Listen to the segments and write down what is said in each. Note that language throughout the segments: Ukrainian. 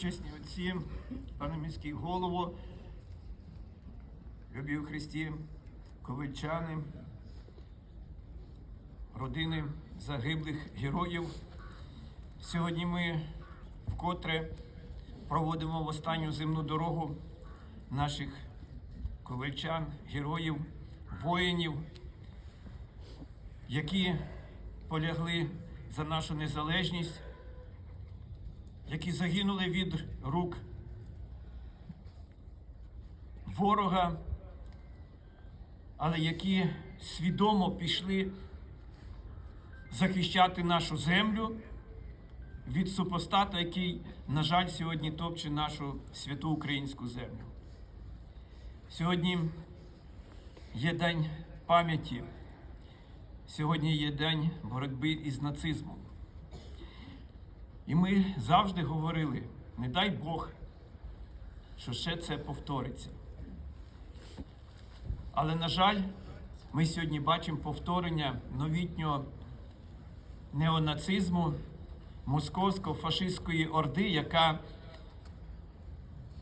Пречесні отці, пане міський голово, любі у Христі, ковальчани, родини загиблих героїв. Сьогодні ми вкотре проводимо в останню земну дорогу наших ковальчан, героїв, воїнів, які полягли за нашу незалежність, які загинули від рук ворога, але які свідомо пішли захищати нашу землю від супостата, який, на жаль, сьогодні топче нашу святу українську землю. Сьогодні є день пам'яті, сьогодні є день боротьби із нацизмом. І ми завжди говорили, не дай Бог, що ще це повториться. Але, на жаль, ми сьогодні бачимо повторення новітнього неонацизму московсько-фашистської орди, яка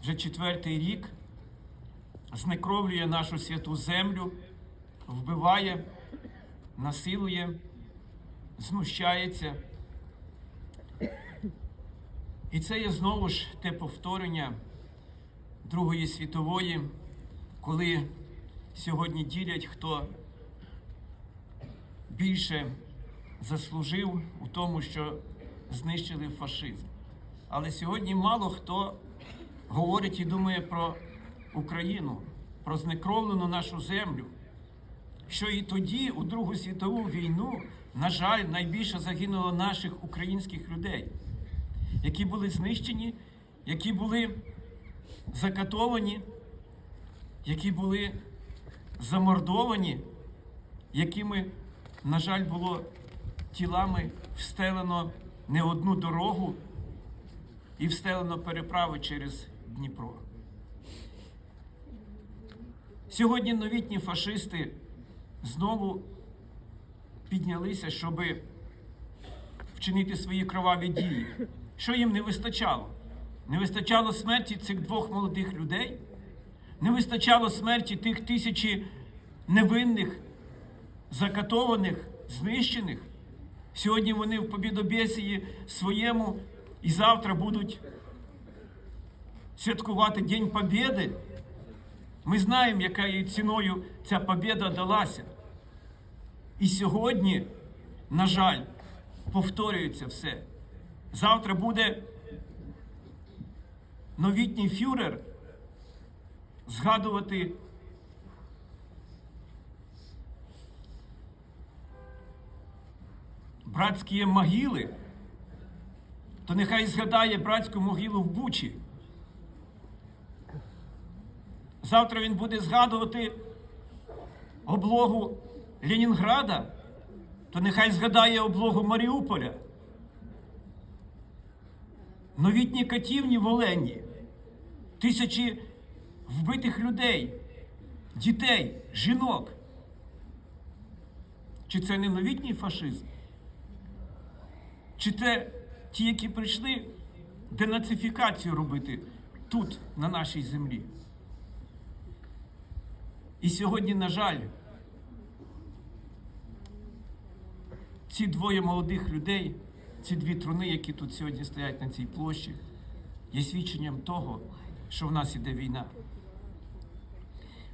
вже четвертий рік знекровлює нашу святу землю, вбиває, насилує, знущається. І це є знову ж те повторення Другої світової, коли сьогодні ділять, хто більше заслужив у тому, що знищили фашизм. Але сьогодні мало хто говорить і думає про Україну, про знекровлену нашу землю. Що і тоді, у Другу світову війну, на жаль, найбільше загинуло наших українських людей, які були знищені, які були закатовані, які були замордовані, якими, на жаль, було тілами встелено не одну дорогу і встелено переправи через Дніпро. Сьогодні новітні фашисти знову піднялися, щоб вчинити свої кроваві дії. Що їм не вистачало? Не вистачало смерті цих двох молодих людей, не вистачало смерті тих тисячі невинних, закатованих, знищених. Сьогодні вони в побідобєсії своєму і завтра будуть святкувати День Побєди. Ми знаємо, якою ціною ця побєда далася. І сьогодні, на жаль, повторюється все. Завтра буде новітній фюрер згадувати братські могили, то нехай згадає братську могилу в Бучі. Завтра він буде згадувати облогу Ленінграда, то нехай згадає облогу Маріуполя. Новітні катівні в Олені, тисячі вбитих людей, дітей, жінок. Чи це не новітній фашизм? Чи це ті, які прийшли денацифікацію робити тут, на нашій землі? І сьогодні, на жаль, ці двоє молодих людей, ці дві труни, які тут сьогодні стоять на цій площі, є свідченням того, що в нас іде війна.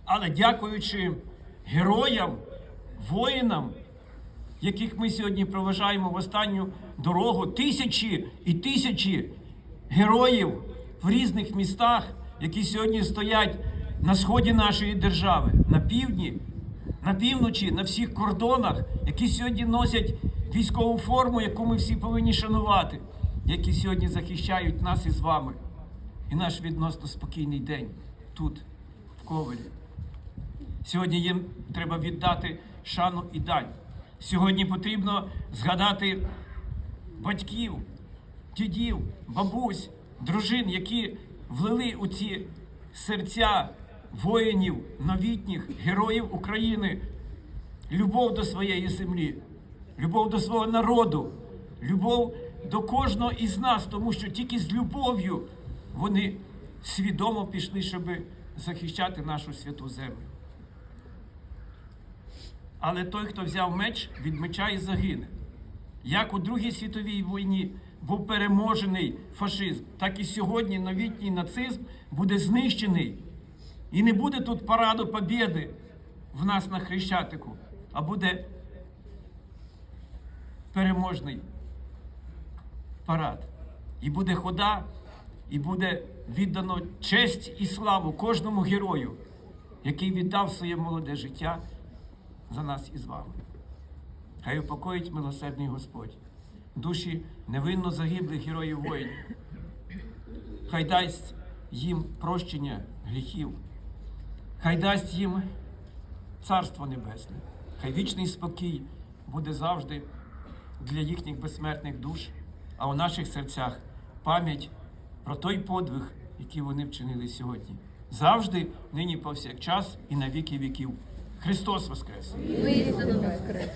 Але дякуючи героям, воїнам, яких ми сьогодні проважаємо в останню дорогу, тисячі і тисячі героїв в різних містах, які сьогодні стоять на сході нашої держави, на півдні, на півночі, на всіх кордонах, які сьогодні носять військову форму, яку ми всі повинні шанувати, які сьогодні захищають нас із вами і наш відносно спокійний день тут, в Ковелі. Сьогодні їм треба віддати шану і дань. Сьогодні потрібно згадати батьків, дідів, бабусь, дружин, які влили у ці серця воїнів, новітніх героїв України, любов до своєї землі, любов до свого народу, любов до кожного із нас, тому що тільки з любов'ю вони свідомо пішли, щоб захищати нашу святу землю. Але той, хто взяв меч, від меча і загине. Як у Другій світовій війні був переможений фашизм, так і сьогодні новітній нацизм буде знищений. І не буде тут параду побєди в нас на Хрещатику, а буде переможний парад. І буде хода, і буде віддано честь і славу кожному герою, який віддав своє молоде життя за нас і з вами. Хай упокоїть милосердний Господь, душі невинно загиблих героїв воїнів. Хай дасть їм прощення гріхів, хай дасть їм Царство Небесне, хай вічний спокій буде завжди для їхніх безсмертних душ, а у наших серцях пам'ять про той подвиг, який вони вчинили сьогодні. Завжди, нині повсякчас і на віки віків. Христос Воскрес! Воскрес.